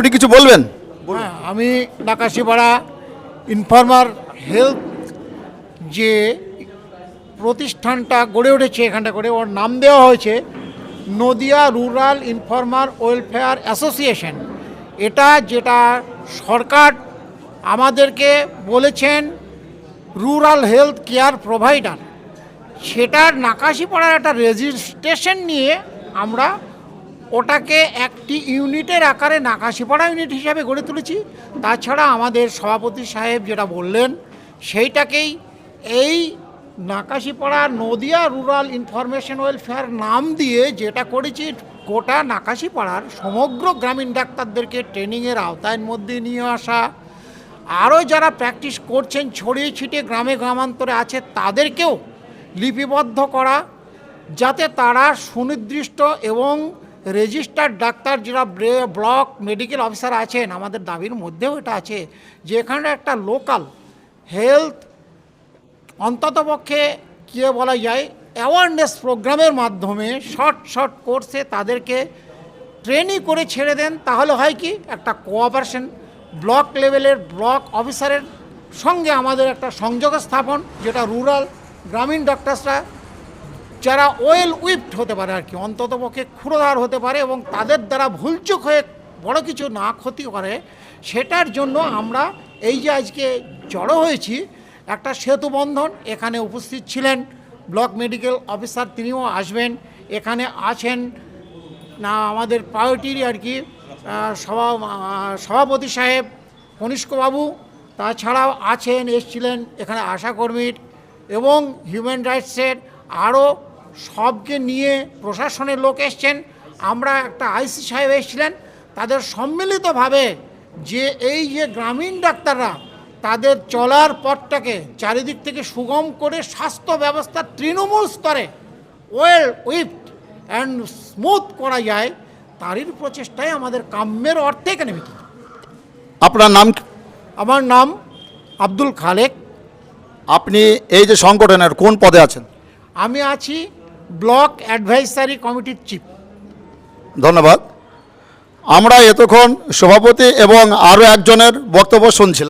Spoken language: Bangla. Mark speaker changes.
Speaker 1: আপনি কিছু বলবেন?
Speaker 2: হ্যাঁ আমি নাকাশিপাড়া ইনফর্মার হেলথ যে প্রতিষ্ঠানটা গড়ে উঠেছে এখানটা করে, ওর নাম দেওয়া হয়েছে Nadia rural informer welfare association. এটা যেটা সরকার আমাদেরকে বলেছেন রুরাল হেলথ কেয়ার প্রোভাইডার। সেটার নাকাশিপাড়ার একটা রেজিস্ট্রেশন নিয়ে আমরা ওটাকে একটি ইউনিটের আকারে নাকাশিপাড়া ইউনিট হিসাবে গড়ে তুলেছি। তাছাড়া আমাদের সভাপতি সাহেব যেটা বললেন, সেইটাকেই এই Nakashipara Nadia rural information welfare নাম দিয়ে যেটা করেছি, গোটা নাকাশিপাড়ার সমগ্র গ্রামীণ ডাক্তারদেরকে ট্রেনিংয়ের আওতায়ের মধ্যে নিয়ে আসা। আরও যারা প্র্যাকটিস করছেন, ছড়িয়ে ছিটিয়ে গ্রামে গ্রামান্তরে আছে, তাদেরকেও লিপিবদ্ধ করা, যাতে তারা সুনির্দিষ্ট এবং রেজিস্টার্ড ডাক্তার যারা ব্লক মেডিকেল অফিসার আছেন, আমাদের দাবির মধ্যেও এটা আছে যে এখানে একটা লোকাল হেলথ অন্ততপক্ষে কী বলা যায় অ্যাওয়ারনেস প্রোগ্রামের মাধ্যমে শর্ট শর্ট কোর্সে তাদেরকে ট্রেনিং করে ছেড়ে দেন, তাহলে হয় কি, একটা কোঅপারেশন ব্লক লেভেলের ব্লক অফিসারের সঙ্গে আমাদের একটা সংযোগ স্থাপন, যেটা রুরাল গ্রামীণ ডক্টরসরা যারা ওয়েল উইপড হতে পারে আর কি, অন্তত পক্ষে ক্ষুরধার হতে পারে এবং তাদের দ্বারা ভুলচুক হয়ে বড় কিছু না ক্ষতি করে, সেটার জন্য আমরা এই যে আজকে জড়ো হয়েছি, একটা সেতু বন্ধন, এখানে উপস্থিত ছিলেন ব্লক মেডিকেল অফিসার, তিনিও আসবেন, এখানে আছেন না আমাদের পার্টির আর কি সভা সভাপতি সাহেব কনিষ্কবাবু তাছাড়াও আছেন, এসছিলেন এখানে আশাকর্মীর এবং হিউম্যান রাইটসের আরও সবকে নিয়ে প্রশাসনের লোক এসছেন। আমরা একটা আইসি সাহেব এসেছিলেন। তাদের সম্মিলিতভাবে যে এই যে গ্রামীণ ডাক্তাররা তাদের চলার পথটাকে চারিদিক থেকে সুগম করে স্বাস্থ্য ব্যবস্থা তৃণমূল স্তরে ওয়েল উইপড অ্যান্ড স্মুথ করা যায় তারই প্রচেষ্টায় আমাদের কাম্যের অর্থে এখানে মিটিং
Speaker 1: আপনার নাম
Speaker 2: আমার নাম আব্দুল খালেক।
Speaker 1: আপনি এই যে সংগঠনের কোন পদে আছেন?
Speaker 2: আমি আছি ব্লক অ্যাডভাইসারি কমিটির চিফ।
Speaker 1: ধন্যবাদ। আমরা এতক্ষণ সভাপতি এবং আরও একজনের বক্তব্য শুনছিলাম।